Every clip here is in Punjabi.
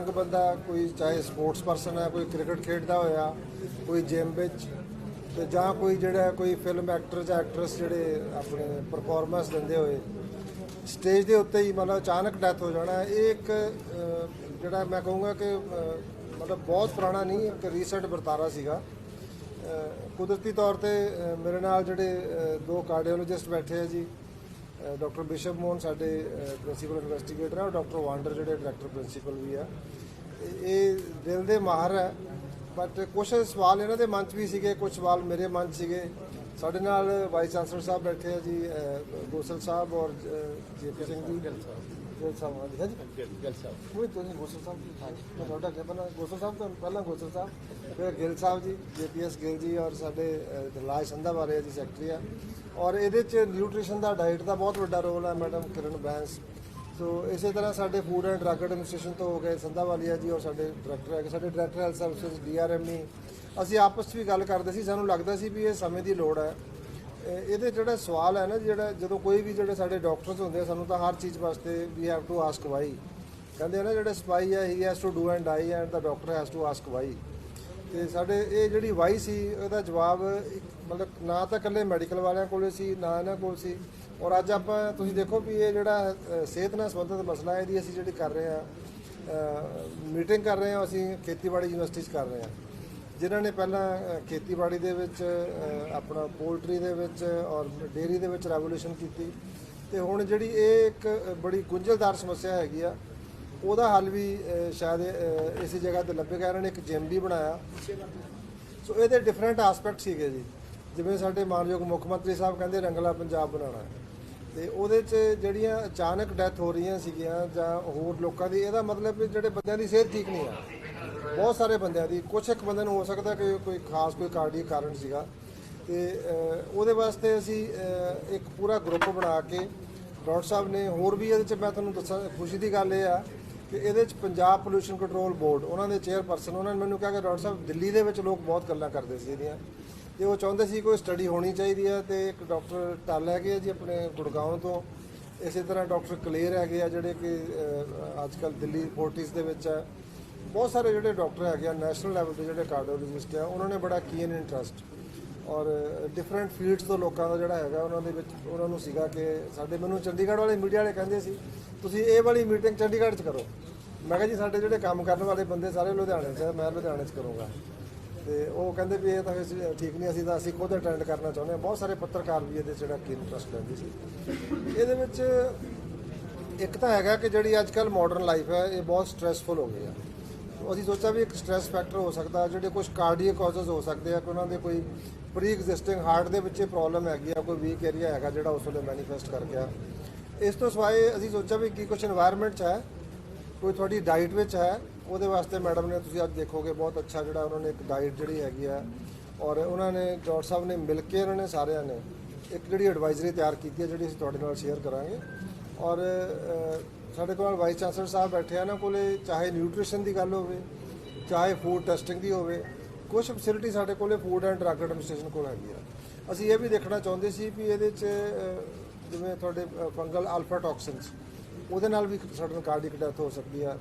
ਯੰਗ ਬੰਦਾ ਕੋਈ ਚਾਹੇ ਸਪੋਰਟਸ ਪਰਸਨ ਹੈ, ਕੋਈ ਕ੍ਰਿਕਟ ਖੇਡਦਾ ਹੋਇਆ, ਕੋਈ ਜਿਮ ਵਿੱਚ ਤੇ ਜਾਂ ਕੋਈ ਜਿਹੜਾ ਕੋਈ ਫਿਲਮ ਐਕਟਰ ਜਾਂ ਐਕਟਰਸ ਜਿਹੜੇ ਆਪਣੇ ਪਰਫਾਰਮੈਂਸ ਦਿੰਦੇ ਹੋਏ ਸਟੇਜ ਦੇ ਉੱਤੇ ਹੀ ਮਤਲਬ ਅਚਾਨਕ ਡੈਥ ਹੋ ਜਾਣਾ ਇਹ ਇੱਕ ਜਿਹੜਾ ਮੈਂ ਕਹੂੰਗਾ ਕਿ ਮਤਲਬ ਬਹੁਤ ਪੁਰਾਣਾ ਨਹੀਂ, ਇੱਕ ਰੀਸੈਂਟ ਵਰਤਾਰਾ ਸੀਗਾ। ਕੁਦਰਤੀ ਤੌਰ ਤੇ ਮੇਰੇ ਨਾਲ ਜਿਹੜੇ ਦੋ ਕਾਰਡੀਓਲੋਜਿਸਟ ਬੈਠੇ ਆ ਜੀ। ਡਾਕਟਰ ਬਿਸ਼ਪ ਮੋਹਨ ਸਾਡੇ ਪ੍ਰਿੰਸੀਪਲ ਇਨਵੈਸਟੀਗੇਟਰ ਆ ਡਾਕਟਰ ਵਾਂਡਰ ਜਿਹੜੇ ਡਾਇਰੈਕਟਰ ਪ੍ਰਿੰਸੀਪਲ ਵੀ ਆ। ਇਹ- ਦਿਲ ਦੇ ਮਾਹਰ ਹੈ ਬਟ ਕੁਝ ਸਵਾਲ ਇਹਨਾਂ ਦੇ ਮਨ 'ਚ ਵੀ ਸੀਗੇ ਕੁਝ ਸਵਾਲ ਮੇਰੇ ਮਨ 'ਚ ਸੀਗੇ। ਸਾਡੇ ਨਾਲ ਵਾਈਸ ਚਾਂਸਲਰ ਸਾਹਿਬ ਬੈਠੇ ਆ ਜੀ ਗੋਸਲ ਸਾਹਿਬ ਔਰ ਜੇਪੀ ਸਿੰਘ ਜੀ। ਗਿੱਲ ਸਾਹਿਬ। ਹਾਂਜੀ ਹਾਂਜੀ। ਗੱਲ ਸਾਹਿਬ। ਉਹ ਤੁਸੀਂ ਗੋਸਲ ਸਾਹਿਬ ਜੀ ਹਾਂਜੀ। ਮੈਂ ਤੁਹਾਡਾ ਪਹਿਲਾਂ ਗੋਸਲ ਸਾਹਿਬ ਤੋਂ ਪਹਿਲਾਂ ਗੋਸਲ ਸਾਹਿਬ। ਫਿਰ ਗਿੱਲ ਸਾਹਿਬ ਜੀ ਜੇਪੀਐਸ ਗਿੱਲ ਜੀ ਔਰ ਸਾਡੇ ਅਹ, ਸੰਧਾ ਬਾਰੇ ਜੀ ਸੈਕਟਰੀ ਆ। ਔਰ ਇਹਦੇ ਚ ਨਿਊਟ੍ਰੀਸ਼ਨ ਦਾ ਡਾਈਟ ਦਾ ਬਹੁਤ ਵੱਡਾ ਰੋਲ ਹੈ ਮੈਡਮ ਕਿਰਨ ਬੈਂਸ। ਸੋ ਇਸੇ ਤਰ੍ਹਾਂ ਸਾਡੇ ਫੂਡ ਐਂਡ ਡਰੱਗ ਐਡਮਿਨਿਸਟ੍ਰੇਸ਼ਨ ਤੋਂ ਹੋ ਗਏ ਸੰਧਾ ਵਾਲੀਆ ਜੀ ਔਰ ਸਾਡੇ ਡਾਇਰੈਕਟਰ ਹੈਗੇ ਸਾਡੇ ਡਾਇਰੈਕਟਰ ਹੈਲਥ ਸਰਵਿਸਿਜ਼ ਡੀਆਰਐਮਈ ਅਸੀਂ ਆਪਸ 'ਚ ਵੀ ਗੱਲ ਕਰਦੇ ਸੀ ਸਾਨੂੰ ਲੱਗਦਾ ਸੀ ਵੀ ਇਹ ਸਮੇਂ ਦੀ ਲੋੜ ਹੈ ਇਹਦੇ ਜਿਹੜਾ ਸਵਾਲ ਹੈ ਨਾ ਜਿਹੜਾ ਜਦੋਂ ਕੋਈ ਵੀ ਜਿਹੜੇ ਸਾਡੇ ਡਾਕਟਰਸ ਹੁੰਦੇ ਆ ਸਾਨੂੰ ਤਾਂ ਹਰ ਚੀਜ਼ ਵਾਸਤੇ we have to ask why ਕਹਿੰਦੇ ਆ ਨਾ ਜਿਹੜੇ ਸਪਾਈ ਹੈ he has to do and die and the doctor has to ask why ਤੇ ਸਾਡੇ ਇਹ ਜਿਹੜੀ ਵਾਈ ਸੀ ਉਹਦਾ ਜਵਾਬ ਇੱਕ ਮਤਲਬ ਨਾ ਤਾਂ ਇਕੱਲੇ ਮੈਡੀਕਲ ਵਾਲਿਆਂ ਕੋਲੇ ਸੀ ਨਾ ਇਹਨਾਂ ਕੋਲ ਸੀ। ਔਰ ਅੱਜ ਆਪਾਂ ਤੁਸੀਂ ਦੇਖੋ ਵੀ ਇਹ ਜਿਹੜਾ ਅ, ਸਿਹਤ ਨਾਲ ਸੰਬੰਧਿਤ ਮਸਲਾ ਹੈ ਇਹਦੀ ਅਸੀਂ ਜਿਹੜੀ ਕਰ ਰਹੇ ਹਾਂ ਮੀਟਿੰਗ ਕਰ ਰਹੇ ਹਾਂ ਅਸੀਂ ਖੇਤੀਬਾੜੀ ਯੂਨੀਵਰਸਿਟੀ 'ਚ ਕਰ ਰਹੇ ਹਾਂ। ਜਿਨ੍ਹਾਂ ਨੇ ਪਹਿਲਾਂ ਅ, ਖੇਤੀਬਾੜੀ ਦੇ ਵਿੱਚ ਅ, ਆਪਣਾ ਪੋਲਟਰੀ ਦੇ ਵਿੱਚ ਔਰ ਡੇਅਰੀ ਦੇ ਵਿੱਚ ਰੈਵੋਲੂਸ਼ਨ ਕੀਤੀ। ਤੇ ਹੁਣ ਜਿਹੜੀ ਇਹ ਇੱਕ ਬੜੀ ਗੁੰਝਲਦਾਰ ਸਮੱਸਿਆ ਹੈਗੀ ਆ ਉਹਦਾ ਹੱਲ ਵੀ ਅ, ਸ਼ਾਇਦ ਅ, ਇਸੇ ਜਗ੍ਹਾ ਤੇ ਲੱਭੇਗਾ। ਇਹਨਾਂ ਨੇ ਇੱਕ ਜਿਮ ਵੀ ਬਣਾਇਆ। ਸੋ ਇਹਦੇ ਡਿਫਰੈਂਟ ਐਸਪੈਕਟ ਸੀਗੇ ਜੀ। ਜਿਵੇਂ ਸਾਡੇ ਮਾਨਯੋਗ ਮੁੱਖ ਮੰਤਰੀ ਸਾਹਿਬ ਕਹਿੰਦੇ ਰੰਗਲਾ ਪੰਜਾਬ ਬਣਾਉਣਾ। ਹੈ। ਤੇ ਉਹਦੇ 'ਚ ਜਿਹੜੀਆਂ ਅਚਾਨਕ ਡੈਥ ਹੋ ਰਹੀਆਂ ਸੀਗੀਆਂ ਜਾਂ ਹੋਰ ਲੋਕਾਂ ਦੀ ਇਹਦਾ ਮਤਲਬ ਵੀ ਜਿਹੜੇ ਬੰਦਿਆਂ ਦੀ ਸਿਹਤ ਠੀਕ ਨਹੀਂ ਆ। ਬਹੁਤ ਸਾਰੇ ਬੰਦਿਆਂ ਦੀ ਕੁਝ ਇੱਕ ਬੰਦੇ ਨੂੰ ਹੋ ਸਕਦਾ ਕਿ ਕੋਈ ਖਾਸ ਕੋਈ ਕਾਰਡੀਅਕ ਕਾਰਨ ਸੀਗਾ। ਤੇ ਅ, ਉਹਦੇ ਵਾਸਤੇ ਅਸੀਂ ਅ, ਇੱਕ ਪੂਰਾ ਗਰੁੱਪ ਬਣਾ ਕੇ ਡਾਕਟਰ ਸਾਹਿਬ ਨੇ ਹੋਰ ਵੀ ਇਹਦੇ 'ਚ ਮੈਂ ਤੁਹਾਨੂੰ ਦੱਸਾਂ ਖੁਸ਼ੀ ਦੀ ਗੱਲ ਇਹ ਆ ਕਿ ਇਹਦੇ 'ਚ ਪੰਜਾਬ ਪੋਲੂਸ਼ਨ ਕੰਟਰੋਲ ਬੋਰਡ ਉਹਨਾਂ ਦੇ ਚੇਅਰਪਰਸਨ ਉਹਨਾਂ ਨੇ ਮੈਨੂੰ ਕਿਹਾ ਕਿ ਡਾਕਟਰ ਸਾਹਿਬ, ਦਿੱਲੀ ਦੇ ਵਿੱਚ ਲੋਕ ਬਹੁਤ ਗੱਲਾਂ ਕਰਦੇ ਸੀ ਇਹਦੀਆਂ। ਤੇ ਉਹ ਚਾਹੁੰਦੇ ਸੀ ਕੋਈ ਸਟੱਡੀ ਹੋਣੀ ਚਾਹੀਦੀ ਹੈ ਤੇ ਇੱਕ ਡਾਕਟਰ ਟੱਲ ਹੈਗੇ ਆ ਜੀ ਆਪਣੇ ਗੁੜਗਾਉਂ ਤੋਂ। ਇਸੇ ਤਰ੍ਹਾਂ ਡਾਕਟਰ ਕਲੇਰ ਹੈਗੇ ਆ ਜਿਹੜੇ ਕਿ ਅੱਜ ਕੱਲ ਦਿੱਲੀ ਫੋਰਟਿਸ ਦੇ ਵਿੱਚ ਆ। ਬਹੁਤ ਸਾਰੇ ਜਿਹੜੇ ਡਾਕਟਰ ਹੈਗੇ ਆ ਨੈਸ਼ਨਲ ਲੈਵਲ 'ਤੇ ਜਿਹੜੇ ਕਾਰਡੀਓਲੋਜਿਸਟ ਆ, ਉਹਨਾਂ ਨੇ ਬੜਾ ਕੀਨ ਇੰਟਰਸਟ ਔਰ ਡਿਫਰੈਂਟ ਫੀਲਡਸ ਤੋਂ ਲੋਕਾਂ ਦਾ ਜਿਹੜਾ ਹੈਗਾ ਉਹਨਾਂ ਦੇ ਵਿੱਚ ਉਹਨਾਂ ਨੂੰ ਸੀਗਾ ਕਿ ਸਾਡੇ ਮੈਨੂੰ ਚੰਡੀਗੜ੍ਹ ਵਾਲੇ ਮੀਡੀਆ ਵਾਲੇ ਕਹਿੰਦੇ ਸੀ, ਤੁਸੀਂ ਇਹ ਵਾਲੀ ਮੀਟਿੰਗ ਚੰਡੀਗੜ੍ਹ 'ਚ ਕਰੋ। ਮੈਂ ਕਿਹਾ ਜੀ, ਸਾਡੇ ਜਿਹੜੇ ਕੰਮ ਕਰਨ ਵਾਲੇ ਬੰਦੇ ਸਾਰੇ ਲੁਧਿਆਣੇ 'ਚ ਆ, ਮੈਂ ਲੁਧਿਆਣੇ 'ਚ ਕਰੂੰਗਾ। ਤੇ ਉਹ ਕਹਿੰਦੇ ਵੀ ਇਹ ਤਾਂ ਫਿਰ ਠੀਕ ਨਹੀਂ, ਅਸੀਂ ਤਾਂ ਅਸੀਂ ਖੁਦ ਅਟੈਂਡ ਕਰਨਾ ਚਾਹੁੰਦੇ ਹਾਂ। ਬਹੁਤ ਸਾਰੇ ਪੱਤਰਕਾਰ ਵੀ ਇਹਦੇ 'ਚ ਜਿਹੜਾ ਕੀ ਇੰਟਰਸਟ ਲੈਂਦੇ ਸੀ। ਇਹਦੇ ਵਿੱਚ ਇੱਕ ਤਾਂ ਹੈਗਾ ਕਿ ਜਿਹੜੀ ਅੱਜ ਕੱਲ ਮਾਡਰਨ ਲਾਈਫ ਹੈ, ਇਹ ਬਹੁਤ ਸਟ੍ਰੈਸਫੁਲ ਹੋ ਗਈ ਹੈ ਅਸੀਂ ਸੋਚਿਆ ਵੀ ਇੱਕ ਸਟ੍ਰੈਸ ਫੈਕਟਰ ਹੋ ਸਕਦਾ, ਜਿਹੜੇ ਕੁਝ ਕਾਰਡੀਅਕ ਕਾਜ਼ਸ ਹੋ ਸਕਦੇ ਆ, ਕਿ ਉਹਨਾਂ ਦੇ ਕੋਈ ਪ੍ਰੀ ਐਗਜ਼ਿਸਟਿੰਗ ਹਾਰਟ ਦੇ ਵਿੱਚ ਪ੍ਰੋਬਲਮ ਹੈਗੀ ਆ, ਕੋਈ ਵੀਕ ਏਰੀਆ ਹੈਗਾ ਜਿਹੜਾ ਉਸ ਵੇਲੇ ਮੈਨੀਫੈਸਟ ਕਰ ਗਿਆ। ਇਸ ਤੋਂ ਸਵਾਏ ਅਸੀਂ ਸੋਚਿਆ ਵੀ ਕੀ ਕੁਝ এনवायरमेंट 'ਚ ਹੈ, ਕੋਈ ਤੁਹਾਡੀ ਡਾਈਟ ਵਿੱਚ ਹੈ, ਉਹਦੇ ਵਾਸਤੇ ਮੈਡਮ ਨੇ ਤੁਸੀਂ ਅੱਜ ਦੇਖੋਗੇ ਬਹੁਤ ਅੱਛਾ ਜਿਹੜਾ ਉਹਨਾਂ ਨੇ ਇੱਕ ਡਾਈਟ ਜਿਹੜੀ ਹੈਗੀ ਆ, ਔਰ ਉਹਨਾਂ ਨੇ ਡਾਕਟਰ ਸਾਹਿਬ ਨੇ ਮਿਲ ਕੇ ਉਹਨਾਂ ਨੇ ਸਾਰਿਆਂ ਨੇ ਇੱਕ ਜਿਹੜੀ ਐਡਵਾਈਜ਼ਰੀ ਤਿਆਰ ਕੀਤੀ ਹੈ ਜਿਹੜੀ ਅਸੀਂ ਤੁਹਾਡੇ ਨਾਲ ਸ਼ੇਅਰ ਕਰਾਂਗੇ। ਔਰ ਸਾਡੇ ਕੋਲ ਵਾਈਸ ਚਾਂਸਲਰ ਸਾਹਿਬ ਬੈਠੇ ਆ ਨਾ ਕੋਲੇ, ਚਾਹੇ ਨਿਊਟ੍ਰੀਸ਼ਨ ਦੀ ਗੱਲ ਹੋਵੇ, ਚਾਹੇ ਫੂਡ ਟੈਸਟਿੰਗ ਦੀ ਹੋਵੇ ਕੁਝ ਫੈਸਿਲਿਟੀ ਸਾਡੇ ਕੋਲੇ ਫੂਡ ਐਂਡ ਡਰੱਗ ਐਡਮਿਨਿਸਟ੍ਰੇਸ਼ਨ ਕੋਲ ਹੈਗੀ ਆ। ਅਸੀਂ ਇਹ ਵੀ ਦੇਖਣਾ ਚਾਹੁੰਦੇ ਸੀ ਵੀ ਇਹਦੇ 'ਚ ਜਿਵੇਂ ਤੁਹਾਡੇ ਫੰਗਲ ਅਲਫਾ ਟੌਕਸਿਨਸ ਉਹਦੇ ਨਾਲ ਵੀ ਸਡਨ ਕਾਰਡਿਕ ਡੈਥ ਹੋ ਸਕਦੀ ਆ।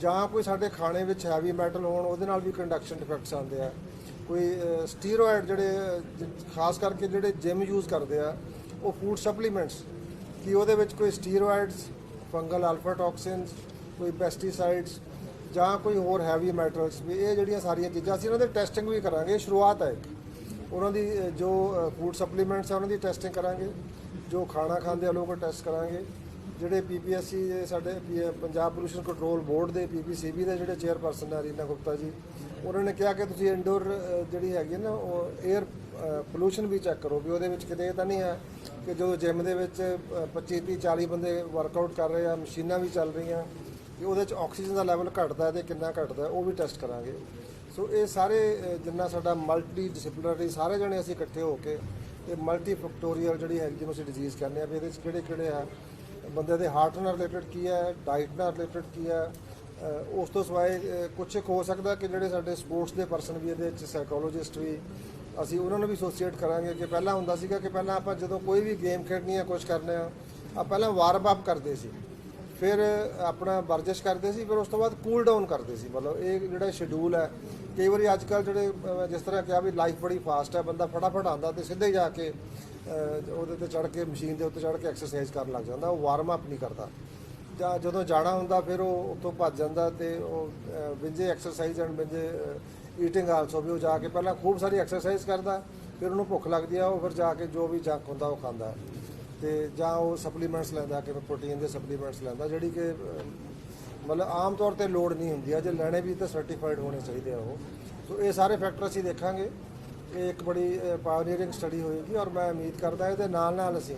ਜਾਂ ਕੋਈ ਸਾਡੇ ਖਾਣੇ ਵਿੱਚ ਹੈਵੀ ਮੈਟਲ ਹੋਣ, ਉਹਦੇ ਨਾਲ ਵੀ ਕੰਡਕਸ਼ਨ ਡਿਫੈਕਟਸ ਆਉਂਦੇ ਆ। ਕੋਈ ਸਟੀਰੋਇਡ ਜਿਹੜੇ ਖਾਸ ਕਰਕੇ ਜਿਹੜੇ ਜਿਮ ਯੂਜ਼ ਕਰਦੇ ਆ, ਉਹ ਫੂਡ ਸਪਲੀਮੈਂਟਸ ਕਿ ਉਹਦੇ ਵਿੱਚ ਕੋਈ ਸਟੀਰੋਇਡਸ ਫੰਗਲ ਅਲਫਾ ਟੌਕਸਿਨਸ ਕੋਈ ਪੈਸਟੀਸਾਈਡਸ ਜਾਂ ਕੋਈ ਹੋਰ ਹੈਵੀ ਮੈਟਲਸ ਵੀ ਇਹ ਜਿਹੜੀਆਂ ਸਾਰੀਆਂ ਚੀਜ਼ਾਂ ਅਸੀਂ ਉਹਨਾਂ ਦੇ ਟੈਸਟਿੰਗ ਵੀ ਕਰਾਂਗੇ, ਇਹ ਸ਼ੁਰੂਆਤ ਹੈ ਉਹਨਾਂ ਦੀ ਜੋ ਫੂਡ ਸਪਲੀਮੈਂਟਸ ਆ ਉਹਨਾਂ ਦੀ ਟੈਸਟਿੰਗ ਕਰਾਂਗੇ, ਜੋ ਖਾਣਾ ਖਾਂਦੇ ਆ ਲੋਕ ਟੈਸਟ ਕਰਾਂਗੇ। ਜਿਹੜੇ ਪੀਪੀਐਸਸੀ ਦੇ ਸਾਡੇ, P- Punjab pollution control board ਦੇ ਪੀਪੀਸੀਬੀ ਦੇ ਜਿਹੜੇ ਚੇਅਰਪਰਸਨ ਆ ਰੀਨਾ ਗੁਪਤਾ ਜੀ, ਉਹਨਾਂ ਨੇ ਕਿਹਾ ਕਿ ਤੁਸੀਂ ਇੰਡੋਰ ਜਿਹੜੀ ਹੈਗੀ ਹੈ ਨਾ, ਉਹ 에ਅਰ ਪੋਲੂਸ਼ਨ ਵੀ ਚੈੱਕ ਕਰੋ, ਵੀ ਉਹਦੇ ਵਿੱਚ ਕਿਤੇ ਇਹ ਤਾਂ ਨਹੀਂ ਹੈ ਕਿ ਜਦੋਂ ਜਿਮ ਦੇ ਵਿੱਚ ਅ, 25 30 40 ਬੰਦੇ ਵਰਕਆਊਟ ਕਰ ਰਹੇ ਆ ਮਸ਼ੀਨਾਂ ਵੀ ਚੱਲ ਰਹੀਆਂ ਕਿ ਉਹਦੇ 'ਚ ਆਕਸੀਜਨ ਦਾ ਲੈਵਲ ਘਟਦਾ ਹੈ ਤੇ ਕਿੰਨਾ ਘਟਦਾ ਉਹ ਵੀ ਟੈਸਟ ਕਰਾਂਗੇ। ਸੋ ਇਹ ਸਾਰੇ ਜਿੰਨਾ ਸਾਡਾ ਮਲਟੀ ਡਿਸਪਲਿਨਰੀ ਸਾਰੇ ਜਣੇ ਅਸੀਂ ਇਕੱਠੇ ਹੋ ਕੇ ਇਹ ਮਲਟੀ ਫੈਕਟੋਰੀਅਲ ਜਿਹੜੀ ਹੈ ਜਿਹਨੂੰ ਅਸੀਂ ਡਿਜ਼ੀਜ਼ ਕਹਿੰਦੇ ਆ ਵੀ ਇਹਦੇ 'ਚ ਕਿਹੜੇ ਕਿਹੜੇ ਆ ਬੰਦੇ ਦੇ ਹਾਰਟ ਨਾਲ ਰਿਲੇਟਡ ਕੀ ਹੈ ਡਾਈਟ ਨਾਲ ਰਿਲੇਟਡ ਕੀ ਹੈ ਉਸ ਤੋਂ ਸਿਵਾਏ ਅ, ਕੁਛ ਇੱਕ ਹੋ ਸਕਦਾ ਕਿ ਜਿਹੜੇ ਸਾਡੇ ਸਪੋਰਟਸ ਦੇ ਪਰਸਨ ਵੀ ਇਹਦੇ ਵਿੱਚ ਸਾਈਕੋਲੋਜਿਸਟ ਵੀ ਅਸੀਂ ਉਹਨਾਂ ਨੂੰ ਵੀ ਐਸੋਸੀਏਟ ਕਰਾਂਗੇ ਕਿ ਪਹਿਲਾਂ ਹੁੰਦਾ ਸੀਗਾ ਕਿ ਪਹਿਲਾਂ ਆਪਾਂ ਜਦੋਂ ਕੋਈ ਵੀ ਗੇਮ ਖੇਡਣੀ ਆ ਕੁਝ ਕਰਨਾ ਆ ਆ ਪਹਿਲਾਂ ਵਾਰਮ ਅਪ ਕਰਦੇ ਸੀ। ਫਿਰ ਆਪਣਾ ਵਰਜਿਸ਼ ਕਰਦੇ ਸੀ, ਫਿਰ ਉਸ ਤੋਂ ਬਾਅਦ ਕੂਲ ਡਾਊਨ ਕਰਦੇ ਸੀ। ਮਤਲਬ ਇਹ ਜਿਹੜਾ ਸ਼ਡਿਊਲ ਹੈ, ਕਈ ਵਾਰੀ ਅੱਜ ਕੱਲ ਜਿਹੜੇ ਜਿਸ ਤਰ੍ਹਾਂ ਕਿਹਾ ਵੀ ਲਾਈਫ ਬੜੀ ਫਾਸਟ ਹੈ, ਬੰਦਾ ਫਟਾਫਟ ਆਉਂਦਾ ਤੇ ਸਿੱਧੇ ਜਾ ਕੇ ਉਹਦੇ ਤੇ ਚੜ ਕੇ ਮਸ਼ੀਨ ਦੇ ਉੱਤੇ ਚੜ ਕੇ ਐਕਸਰਸਾਈਜ਼ ਕਰਨ ਲੱਗ ਜਾਂਦਾ। ਉਹ ਵਾਰਮ ਅਪ ਨਹੀਂ ਕਰਦਾ। ਜਾਂ ਜਦੋਂ ਜਾਣਾ ਹੁੰਦਾ, ਫਿਰ ਉਹ ਉੱਥੋਂ ਭੱਜ ਜਾਂਦਾ ਤੇ ਉਹ binge exercise and binge eating also ਵੀ ਉਹ ਜਾ ਕੇ ਪਹਿਲਾਂ ਖੂਬ ਸਾਰੀ ਐਕਸਰਸਾਈਜ਼ ਕਰਦਾ, ਫਿਰ ਉਹਨੂੰ ਭੁੱਖ ਲੱਗਦੀ ਆ, ਉਹ ਫਿਰ ਜਾ ਕੇ ਜੋ ਵੀ ਜੰਕ ਹੁੰਦਾ ਉਹ ਖਾਂਦਾ। ਤੇ ਜਾਂ ਉਹ ਸਪਲੀਮੈਂਟਸ ਲੈਂਦਾ ਕਿ ਪ੍ਰੋਟੀਨ ਦੇ ਸਪਲੀਮੈਂਟਸ ਲੈਂਦਾ, ਜਿਹੜੀ ਕਿ ਮਤਲਬ ਆਮ ਤੌਰ ਤੇ ਲੋੜ ਨਹੀਂ ਹੁੰਦੀ ਆ, ਜੇ ਲੈਣੇ ਵੀ ਤਾਂ ਸਰਟੀਫਾਈਡ ਹੋਣੇ ਚਾਹੀਦੇ ਆ ਉਹ। ਸੋ ਇਹ ਸਾਰੇ ਫੈਕਟਰ ਅਸੀਂ ਦੇਖਾਂਗੇ। ਇਹ ਇੱਕ ਬੜੀ ਪਾਇਓਨੀਅਰਿੰਗ ਸਟੱਡੀ ਹੋਏਗੀ ਔਰ ਮੈਂ ਉਮੀਦ ਕਰਦਾ ਇਹਦੇ ਨਾਲ ਨਾਲ ਅਸੀਂ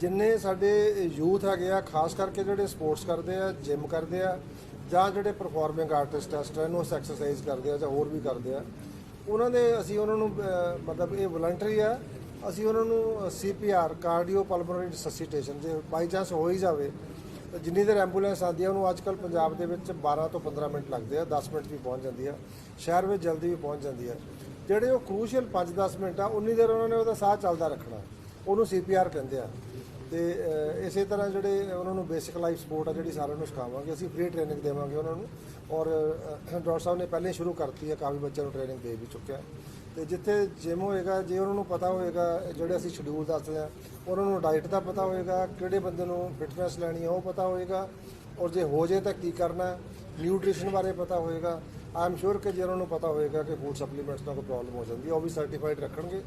ਜਿੰਨੇ ਸਾਡੇ ਯੂਥ ਹੈਗੇ ਆ, ਖਾਸ ਕਰਕੇ ਜਿਹੜੇ ਸਪੋਰਟਸ ਕਰਦੇ ਆ ਜਿਮ ਕਰਦੇ ਆ ਜਾਂ ਜਿਹੜੇ ਪਰਫਾਰਮਿੰਗ ਆਰਟਿਸਟ ਆ ਸਟ੍ਰੈਨੋਸ ਐਕਸਰਸਾਈਜ਼ ਕਰਦੇ ਆ ਜਾਂ ਹੋਰ ਵੀ ਕਰਦੇ ਆ, ਉਹਨਾਂ ਦੇ ਅਸੀਂ ਉਹਨਾਂ ਨੂੰ ਮਤਲਬ ਇਹ ਵਲੰਟਰੀ ਆ, ਅਸੀਂ ਉਹਨਾਂ ਨੂੰ ਸੀਪੀਆਰ ਕਾਰਡੀਓ ਪਲਮੋਨਰੀ ਰਿਸਸੀਟੇਸ਼ਨ ਜੇ ਬਾਈ ਚਾਂਸ ਹੋ ਹੀ ਜਾਵੇ, ਤਾਂ ਜਿੰਨੀ ਦੇਰ ਐਂਬੂਲੈਂਸ ਆਉਂਦੀ ਆ, ਉਹਨੂੰ ਅੱਜਕੱਲ ਪੰਜਾਬ ਦੇ ਵਿੱਚ 12 ਤੋਂ 15 ਮਿੰਟ ਲੱਗਦੇ ਆ 10 ਮਿੰਟ ਵੀ ਪਹੁੰਚ ਜਾਂਦੀ ਆ, ਸ਼ਹਿਰ ਵਿੱਚ ਜਲਦੀ ਵੀ ਪਹੁੰਚ ਜਾਂਦੀ ਆ। ਜਿਹੜੇ ਉਹ ਕ੍ਰੂਸ਼ੀਅਲ 5-10 ਮਿੰਟ ਆ, ਉਨੀ ਦੇਰ ਉਹਨਾਂ ਨੇ ਉਹਦਾ ਸਾਹ ਚੱਲਦਾ ਰੱਖਣਾ, ਉਹਨੂੰ ਸੀਪੀਆਰ ਕਹਿੰਦੇ ਆ। ਤੇ ਇਸੇ ਤਰ੍ਹਾਂ ਜਿਹੜੇ ਉਹਨਾਂ ਨੂੰ ਬੇਸਿਕ ਲਾਈਫ ਸਪੋਰਟ ਆ ਜਿਹੜੀ ਸਾਰਿਆਂ ਨੂੰ ਸਿਖਾਵਾਂਗੇ, ਅਸੀਂ ਫ੍ਰੀ ਟ੍ਰੇਨਿੰਗ ਦੇਵਾਂਗੇ ਉਹਨਾਂ ਨੂੰ। ਔਰ ਡਾਕਟਰ ਸਾਹਿਬ ਨੇ ਪਹਿਲੇ ਹੀ ਸ਼ੁਰੂ ਕਰਤੀ ਹੈ, ਕਾਫੀ ਬੱਚਿਆਂ ਨੂੰ ਟ੍ਰੇਨਿੰਗ ਦੇ ਵੀ ਚੁੱਕਿਆ ਤੇ ਜਿੱਥੇ ਜਿਮ ਹੋਏਗਾ, ਜੇ ਉਹਨਾਂ ਨੂੰ ਪਤਾ ਹੋਏਗਾ, ਜਿਹੜੇ ਅਸੀਂ ਸ਼ਡਿਊਲ ਦੱਸਦੇ ਆ ਉਹਨਾਂ ਨੂੰ ਡਾਈਟ ਦਾ ਪਤਾ ਹੋਏਗਾ, ਕਿਹੜੇ ਬੰਦੇ ਨੂੰ ਫਿਟਨੈਸ ਲੈਣੀ ਹੈ ਉਹ ਪਤਾ ਹੋਏਗਾ। ਔਰ ਜੇ ਹੋ ਜੇ ਤਾਂ ਕੀ ਕਰਨਾ ਨਿਊਟ੍ਰੀਸ਼ਨ ਬਾਰੇ ਪਤਾ ਹੋਏਗਾ। ਆਈ ਐਮ ਸ਼ੋਰ ਕਿ ਜੇ ਉਹਨਾਂ ਨੂੰ ਪਤਾ ਹੋਏਗਾ ਕਿ ਫੂਡ ਸਪਲੀਮੈਂਟਸ ਨਾਲ ਕੋਈ ਪ੍ਰੋਬਲਮ ਹੋ ਜਾਂਦੀ ਹੈ, ਉਹ ਵੀ ਸਰਟੀਫਾਈਡ ਰੱਖਣਗੇ।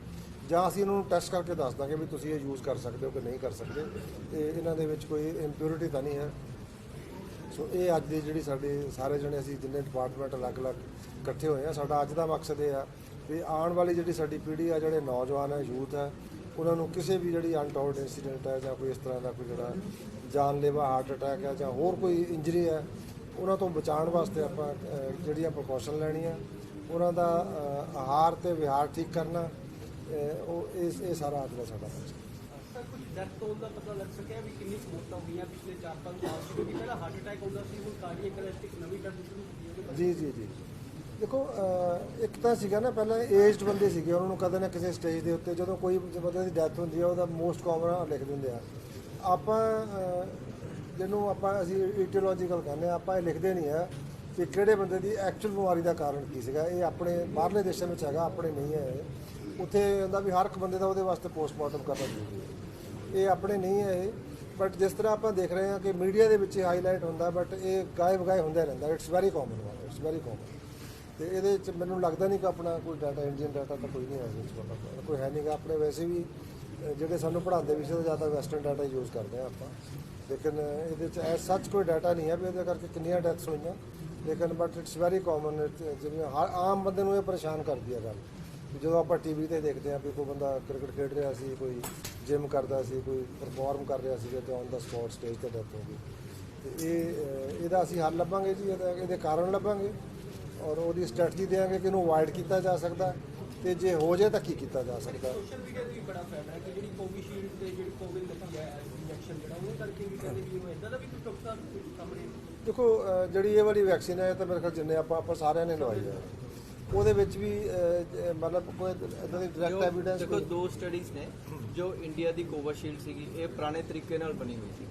ਜਾਂ ਅਸੀਂ ਇਹਨਾਂ ਨੂੰ ਟੈਸਟ ਕਰਕੇ ਦੱਸ ਦਾਂਗੇ ਵੀ ਤੁਸੀਂ ਇਹ ਯੂਜ਼ ਕਰ ਸਕਦੇ ਹੋ ਕਿ ਨਹੀਂ ਕਰ ਸਕਦੇ, ਤੇ ਇਹਨਾਂ ਦੇ ਵਿੱਚ ਕੋਈ ਇੰਪਿਉਰਿਟੀ ਤਾਂ ਨਹੀਂ ਹੈ। ਸੋ ਇਹ ਅੱਜ ਦੀ ਜਿਹੜੀ ਸਾਡੇ ਸਾਰੇ ਜਣੇ ਅਸੀਂ ਜਿੰਨੇ ਡਿਪਾਰਟਮੈਂਟ ਅਲੱਗ-ਅਲੱਗ ਇਕੱਠੇ ਹੋਏ ਆ, ਸਾਡਾ ਅੱਜ ਦਾ ਮਕਸਦ ਇਹ ਆ ਵੀ ਆਉਣ ਵਾਲੀ ਜਿਹੜੀ ਸਾਡੀ ਪੀੜ੍ਹੀ ਆ, ਜਿਹੜੇ ਨੌਜਵਾਨ ਹੈ ਯੂਥ ਹੈ ਉਹਨਾਂ ਨੂੰ ਕਿਸੇ ਵੀ ਜਿਹੜੀ ਅਨਟੋਲਡ ਇਨਸੀਡੈਂਟ ਹੈ ਜਾਂ ਕੋਈ ਇਸ ਤਰ੍ਹਾਂ ਦਾ ਕੋਈ ਜਿਹੜਾ ਜਾਨਲੇਵਾ ਹਾਰਟ ਅਟੈਕ ਹੈ ਜਾਂ ਹੋਰ ਕੋਈ ਇੰਜਰੀ ਹੈ ਉਹਨਾਂ ਤੋਂ ਬਚਾਉਣ ਵਾਸਤੇ ਆਪਾਂ ਜਿਹੜੀਆਂ ਪ੍ਰੀਕਾਸ਼ਨ ਲੈਣੀਆਂ ਉਹਨਾਂ ਦਾ ਆਹਾਰ ਤੇ ਵਿਹਾਰ ਠੀਕ ਕਰਨਾ ਉਹ ਇਹ ਇਹ ਸਾਰਾ ਅੱਜ ਦਾ ਸਾਡਾ ਕੁਝ ਡੈਥ ਟੋਲ ਦਾ ਪਤਾ ਲੱਗ ਸਕਿਆ ਵੀ ਕਿੰਨੀ ਮੌਤਾਂ ਹੋਈਆਂ ਪਿਛਲੇ 4-5 ਸਾਲ ਚ ਕਿਉਂਕਿ ਪਹਿਲਾਂ ਹਾਰਟ ਅਟੈਕ ਹੁੰਦਾ ਸੀ ਹੁਣ ਕਾਰਡੀਅਕ ਅਰੈਸਟ ਇੱਕ ਨਵੀਂ ਡਰਗ ਸ਼ੁਰੂ ਹੋਈ ਹੈ। ਉਹਦੇ ਬਾਰੇ ਜੀ ਜੀ ਜੀ। ਦੇਖੋ ਇੱਕ ਤਾਂ ਸੀਗਾ ਨਾ ਪਹਿਲਾਂ ਏਜਡ ਬੰਦੇ ਸੀਗੇ ਉਹਨਾਂ ਨੂੰ ਕਦੇ ਨਾ ਕਿਸੇ ਸਟੇਜ ਦੇ ਉੱਤੇ ਜਦੋਂ ਕੋਈ ਬੰਦੇ ਦੀ ਡੈਥ ਹੁੰਦੀ ਆ ਉਹਦਾ ਮੋਸਟ ਕਾਮਨ ਲਿਖ ਦਿੰਦੇ ਆ। ਆਪਾਂ ਜਿਹਨੂੰ ਆਪਾਂ ਅਸੀਂ ਈਟੀਓਲੋਜੀਕਲ ਕਹਿੰਦੇ ਆ ਆਪਾਂ ਇਹ ਲਿਖਦੇ ਨਹੀਂ ਆ ਕਿ ਕਿਹੜੇ ਬੰਦੇ ਦੀ ਐਕਚੁਅਲ ਬਿਮਾਰੀ ਦਾ ਕਾਰਨ ਕੀ ਸੀਗਾ। ਇਹ ਆਪਣੇ ਬਾਹਰਲੇ ਦੇਸ਼ਾਂ ਵਿੱਚ ਹੈਗਾ ਆਪਣੇ ਨਹੀਂ ਹੈ। ਉੱਥੇ ਹੁੰਦਾ ਵੀ ਹਰ ਇੱਕ ਬੰਦੇ ਦਾ ਉਹਦੇ ਵਾਸਤੇ ਪੋਸਟਮਾਰਟਮ ਕਰਨਾ ਜ਼ਰੂਰੀ ਹੈ। ਇਹ ਆਪਣੇ ਨਹੀਂ ਹੈ ਇਹ ਬਟ ਜਿਸ ਤਰ੍ਹਾਂ ਆਪਾਂ ਦੇਖ ਰਹੇ ਹਾਂ ਕਿ ਮੀਡੀਆ ਦੇ ਵਿੱਚ ਹਾਈਲਾਈਟ ਹੁੰਦਾ ਬਟ ਇਹ ਗਾਇਬ ਗਾਇਬ ਹੁੰਦਾ ਰਹਿੰਦਾ it's very common it's very common ਤੇ ਇਹਦੇ ਵਿੱਚ ਮੈਨੂੰ ਲੱਗਦਾ ਨਹੀਂ ਕਿ ਆਪਣਾ ਕੋਈ ਡਾਟਾ ਇੰਡੀਅਨ ਡਾਟਾ ਤਾਂ ਕੋਈ ਨਹੀਂ ਹੈ ਇਹਦੇ ਵਿੱਚ ਕੋਈ ਹੈ ਨਹੀਂਗਾ। ਆਪਣੇ ਵੈਸੇ ਵੀ ਜਿਹੜੇ ਸਾਨੂੰ ਪੜ੍ਹਾਉਂਦੇ ਵਿਸ਼ੇ ਤੋਂ ਜ਼ਿਆਦਾ ਵੈਸਟਰਨ ਡਾਟਾ ਯੂਜ਼ ਕਰਦੇ ਆ ਆਪਾਂ। ਲੇਕਿਨ ਇਹਦੇ ਵਿੱਚ ਐ ਸੱਚ ਕੋਈ ਡਾਟਾ ਨਹੀਂ ਹੈ ਵੀ ਇਹਦੇ ਕਰਕੇ ਕਿੰਨੀਆਂ ਡੈਥਸ ਹੋਈਆਂ। ਲੇਕਿਨ ਬਟ ਇਟਸ ਵੈਰੀ ਕਾਮਨ ਜਿਵੇਂ ਹਰ ਆਮ ਬੰਦੇ ਨੂੰ ਇਹ ਪਰੇਸ਼ਾਨ ਕਰਦੀ ਹੈ ਗੱਲ। ਜਦੋਂ ਆਪਾਂ ਟੀਵੀ ਤੇ ਦੇਖਦੇ ਹਾਂ ਵੀ ਕੋਈ ਬੰਦਾ ਕ੍ਰਿਕਟ ਖੇਡ ਰਿਹਾ ਸੀ ਕੋਈ ਜਿਮ ਕਰਦਾ ਸੀ ਕੋਈ ਪਰਫਾਰਮ ਕਰ ਰਿਹਾ ਸੀ ਤੇ ਔਨ ਦਾ ਸਪੌਟ ਸਟੇਜ ਤੇ ਡੈਥ ਹੋ ਗਈ। ਤੇ ਇਹ ਇਹਦਾ ਅਸੀਂ ਹੱਲ ਲੱਭਾਂਗੇ ਜੀ ਇਹਦਾ ਕਾਰਨ ਲੱਭਾਂਗੇ ਔਰ ਉਹਦੀ ਸਟ੍ਰੈਟਜੀ ਦੇਵਾਂਗੇ ਕਿ ਇਹਨੂੰ ਅਵਾਇਡ ਕੀਤਾ ਜਾ ਸਕਦਾ ਤੇ ਜੇ ਹੋ ਜਾਏ ਤਾਂ ਕੀ ਕੀਤਾ ਜਾ ਸਕਦਾ। ਸੋਸ਼ਲ ਮੀਡੀਆ ਤੇ ਵੀ ਬੜਾ ਫੈਲ ਰਿਹਾ ਕਿ ਜਿਹੜੀ ਕੋਵਿਸ਼ੀਲਡ ਤੇ ਜਿਹੜੀ ਕੋਵਿਡ ਲੱਗੀ ਹੈ ਇੰਜੈਕਸ਼ਨ ਜਿਹੜਾ ਉਹਦੇ ਕਰਕੇ ਵੀ ਕਹਿੰਦੇ ਵੀ ਉਹ ਇਦਾਂ ਦਾ ਵੀ ਕੋਈ ਟੁਕਤਾ ਸਾਹਮਣੇ ਦੇਖੋ ਜਿਹੜੀ ਇਹ ਵਾਲੀ ਵੈਕਸੀਨ ਹੈ ਤਾਂ ਮੇਰੇ ਖਿਆਲ ਜਿੰਨੇ ਆਪਾਂ ਆਪਾਂ ਸਾਰਿਆਂ ਨੇ ਲਵਾਈ ਹੈ। ਉਹਦੇ ਵਿੱਚ ਵੀ ਅਹ, ਜ- ਮਤਲਬ ਕੋਈ ਇਦਾਂ ਦੀ ਡਾਇਰੈਕਟ ਐਵੀਡੈਂਸ ਦੇਖੋ ਦੋ ਸਟੱਡੀਜ਼ ਨੇ ਜੋ ਇੰਡੀਆ ਦੀ ਕੋਵਿਸ਼ੀਲਡ ਸੀਗੀ ਇਹ ਪੁਰਾਣੇ ਤਰੀਕੇ ਨਾਲ ਬਣੀ ਹੋਈ ਸੀ।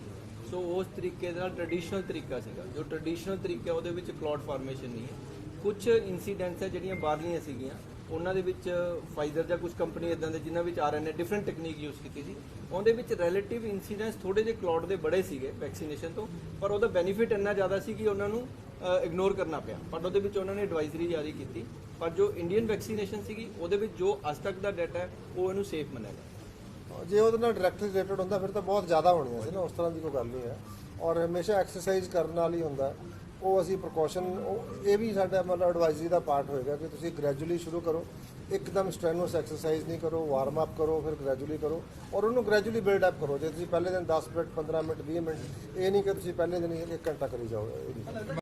ਸੋ ਉਸ ਤਰੀਕੇ ਦੇ ਨਾਲ ਟ੍ਰੈਡੀਸ਼ਨਲ ਤਰੀਕਾ ਸੀਗਾ। ਜੋ ਟ੍ਰੈਡੀਸ਼ਨਲ ਤਰੀਕਾ ਉਹਦੇ ਵਿੱਚ ਕਲੌਟ ਫਾਰਮੇਸ਼ਨ ਨਹੀਂ ਹੈ। ਕੁਝ ਇਨਸੀਡੈਂਟਸ ਹੈ ਜਿਹੜੀਆਂ ਬਾਹਰਲੀਆਂ ਸੀਗੀਆਂ ਉਹਨਾਂ ਦੇ ਵਿੱਚ ਫਾਈਜ਼ਰ ਜਾਂ ਕੁਝ ਕੰਪਨੀ ਇਦਾਂ ਦੇ ਜਿਨ੍ਹਾਂ ਵਿੱਚ ਆਰਐਨਏ ਡਿਫਰੈਂਟ ਟੈਕਨੀਕ ਯੂਜ਼ ਕੀਤੀ ਸੀ, ਉਹਦੇ ਵਿੱਚ ਰਿਲੇਟਿਵ ਇਨਸੀਡੈਂਟਸ ਥੋੜੇ ਜਿਹੇ ਕਲੌਟ ਦੇ ਬੜੇ ਸੀਗੇ ਵੈਕਸੀਨੇਸ਼ਨ ਤੋਂ, ਪਰ ਉਹਦਾ ਬੈਨੀਫਿਟ ਇੰਨਾ ਜ਼ਿਆਦਾ ਸੀ ਕਿ ਉਹਨਾਂ ਨੂੰ ਇਗਨੋਰ ਕਰਨਾ ਪਿਆ। ਪਰ ਉਹਦੇ ਵਿੱਚ ਉਹਨਾਂ ਨੇ ਐਡਵਾਈਜ਼ਰੀ ਜਾਰੀ ਕੀਤੀ। ਪਰ ਜੋ ਇੰਡੀਅਨ ਵੈਕਸੀਨੇਸ਼ਨ ਸੀਗੀ, ਉਹਦੇ ਵਿੱਚ ਜੋ ਅੱਜ ਤੱਕ ਦਾ ਡਾਟਾ ਹੈ, ਉਹ ਇਹਨੂੰ ਸੇਫ ਮੰਨਿਆ ਗਿਆ। ਜੇ ਉਹਦੇ ਨਾਲ ਡਾਇਰੈਕਟ ਰਿਲੇਟਡ ਹੁੰਦਾ, ਫਿਰ ਤਾਂ ਬਹੁਤ ਜ਼ਿਆਦਾ ਹੋਣੀਆਂ ਸੀ ਨਾ, ਉਸ ਤਰ੍ਹਾਂ ਦੀ ਕੋਈ ਗੱਲ ਨਹੀਂ ਹੈ। ਔਰ ਹਮੇਸ਼ਾ ਐਕਸਰਸਾਈਜ਼ ਕਰਨ ਨਾਲ ਹੀ ਹੁੰਦਾ। ਉਹ ਅਸੀਂ ਪ੍ਰੀਕਾਸ਼ਨ ਇਹ ਵੀ ਸਾਡਾ ਮਤਲਬ ਐਡਵਾਈਜ਼ਰੀ ਦਾ ਪਾਰਟ ਹੋਏਗਾ ਕਿ ਤੁਸੀਂ ਗ੍ਰੈਜੂਅਲੀ ਸ਼ੁਰੂ ਕਰੋ। ਇੱਕਦਮ ਸਟ੍ਰੈਨੋਸ ਐਕਸਰਸਾਈਜ਼ ਨਹੀਂ ਕਰੋ ਵਾਰਮ ਅਪ ਕਰੋ, ਫਿਰ ਗ੍ਰੈਜੂਅਲੀ ਕਰੋ ਔਰ ਉਹਨੂੰ ਗ੍ਰੈਜੂਅਲੀ ਬਿਲਡ ਅਪ ਕਰੋ। ਜੇ ਤੁਸੀਂ ਪਹਿਲੇ ਦਿਨ 10 ਮਿੰਟ 15 ਮਿੰਟ 20 ਮਿੰਟ, ਇਹ ਨਹੀਂ ਕਿ ਤੁਸੀਂ ਪਹਿਲੇ ਦਿਨ ਹੀ ਇੱਕ ਘੰਟਾ ਕਰੀ ਜਾਓ। ਇਹ